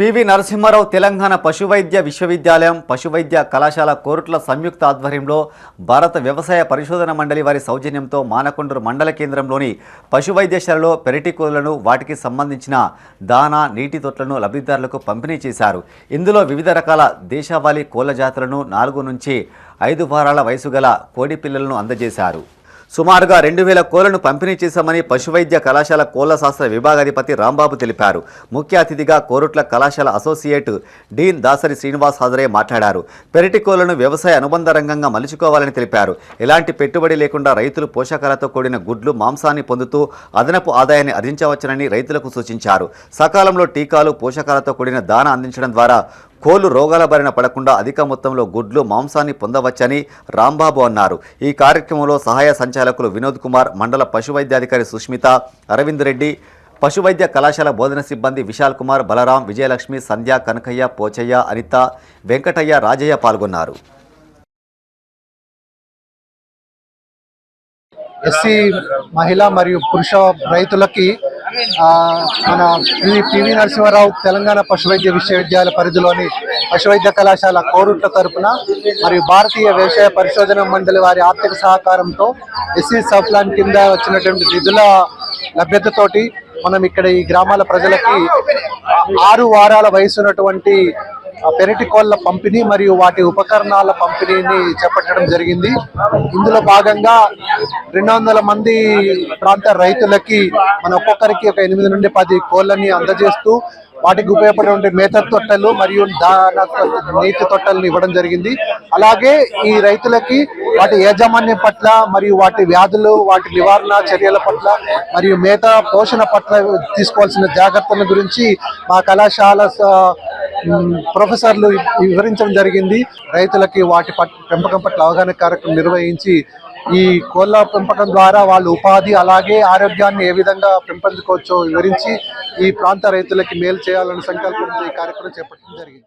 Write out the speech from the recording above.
PV Narasimha Rao Telangana పశువైద్య విశ్వవిద్యాలయం పశువైద్య కళాశాల కోరుట్ల సంయుక్త ఆధ్వర్యంలో భారత వ్యవసాయ పరిశోధన మండలి వారి సౌజన్యంతో మానకొండూరు మండల కేంద్రంలోని పశువైద్యశాలలో పెరటి కోళ్ళను వాటికి సంబంధించిన దానా నీటి తొట్లను లబ్ధిదారులకు పంపిణీ చేశారు. ఇందులో వివిధ రకాల దేశవాళీ కోళ్ళ జాతులను నాలుగు నుంచి ఐదు వారాల వయసు గల కోడి పిల్లలను అందజేశారు. సుమారుగా రెండు వేల కోళ్ళను పంపిణీ చేశామని పశువైద్య కళాశాల కోళ్ళ శాస్త్ర విభాగాధిపతి రాంబాబు తెలిపారు. ముఖ్య అతిథిగా కోరుట్ల కళాశాల అసోసియేట్ డీన్ దాసరి శ్రీనివాస్ హాజరై మాట్లాడారు. పెరటి కోళ్ళను వ్యవసాయ అనుబంధ రంగంగా మలుచుకోవాలని తెలిపారు. ఎలాంటి పెట్టుబడి లేకుండా రైతులు పోషకాలతో కూడిన గుడ్లు మాంసాన్ని పొందుతూ అదనపు ఆదాయాన్ని ఆర్జించవచ్చునని రైతులకు సూచించారు. సకాలంలో టీకాలు పోషకాలతో కూడిన దాన అందించడం ద్వారా కోళ్ళు రోగాల బారిన పడకుండా అధిక మొత్తంలో గుడ్లు మాంసాన్ని పొందవచ్చని రాంబాబు అన్నారు. ఈ కార్యక్రమంలో సహాయ సంచాలకులు వినోద్ కుమార్ మండల పశువైద్యాధికారి సుష్మిత అరవింద్ రెడ్డి పశువైద్య కళాశాల బోధన సిబ్బంది విశాల్ కుమార్ బలరాం విజయలక్ష్మి సంధ్య కనకయ్య పోచయ్య అనిత వెంకటయ్య రాజయ్య పాల్గొన్నారు. ఎస్సీ మహిళ మరియు పురుష రైతులకి మన పివి పివి నరసింహారావు తెలంగాణ పశువైద్య విశ్వవిద్యాలయ పరిధిలోని పశువైద్య కళాశాల కోరుట్ల తరపున మరియు భారతీయ వ్యవసాయ పరిశోధన మండలి వారి ఆర్థిక సహకారంతో ఎస్సీ సబ్ ప్లాన్ కింద వచ్చినటువంటి నిధుల లభ్యతతోటి మనం ఇక్కడ ఈ గ్రామాల ప్రజలకి ఆరు వారాల వయసున్నటువంటి ఉన్నటువంటి పెరటి కోళ్ళ పంపిణీ మరియు వాటి ఉపకరణాల పంపిణీని చేపట్టడం జరిగింది. ఇందులో భాగంగా రెండు వందల మంది ప్రాంత రైతులకి మన ఒక్కొక్కరికి ఒక ఎనిమిది నుండి పది కోళ్ళని అందజేస్తూ వాటికి ఉపయోగపడే మేత తొట్టలు మరియు దాన నీటి తొట్టలను ఇవ్వడం జరిగింది. అలాగే ఈ రైతులకి వాటి యాజమాన్యం పట్ల మరియు వాటి వ్యాధులు వాటి నివారణ చర్యల పట్ల మరియు మేత పోషణ పట్ల తీసుకోవాల్సిన జాగ్రత్తల గురించి మా కళాశాల స- ప్రొఫెసర్లు వివరించడం జరిగింది. రైతులకి వాటి పెంపకం పట్ల అవగాహన కార్యక్రమం నిర్వహించి ఈ కోళ్ళ పెంపకం ద్వారా వాళ్ళు ఉపాధి అలాగే ఆరోగ్యాన్ని ఏ విధంగా పెంపొందుకోవచ్చో వివరించి ఈ ప్రాంత రైతులకి మేలు చేయాలనే సంకల్పంతో ఈ కార్యక్రమం చేపట్టడం జరిగింది.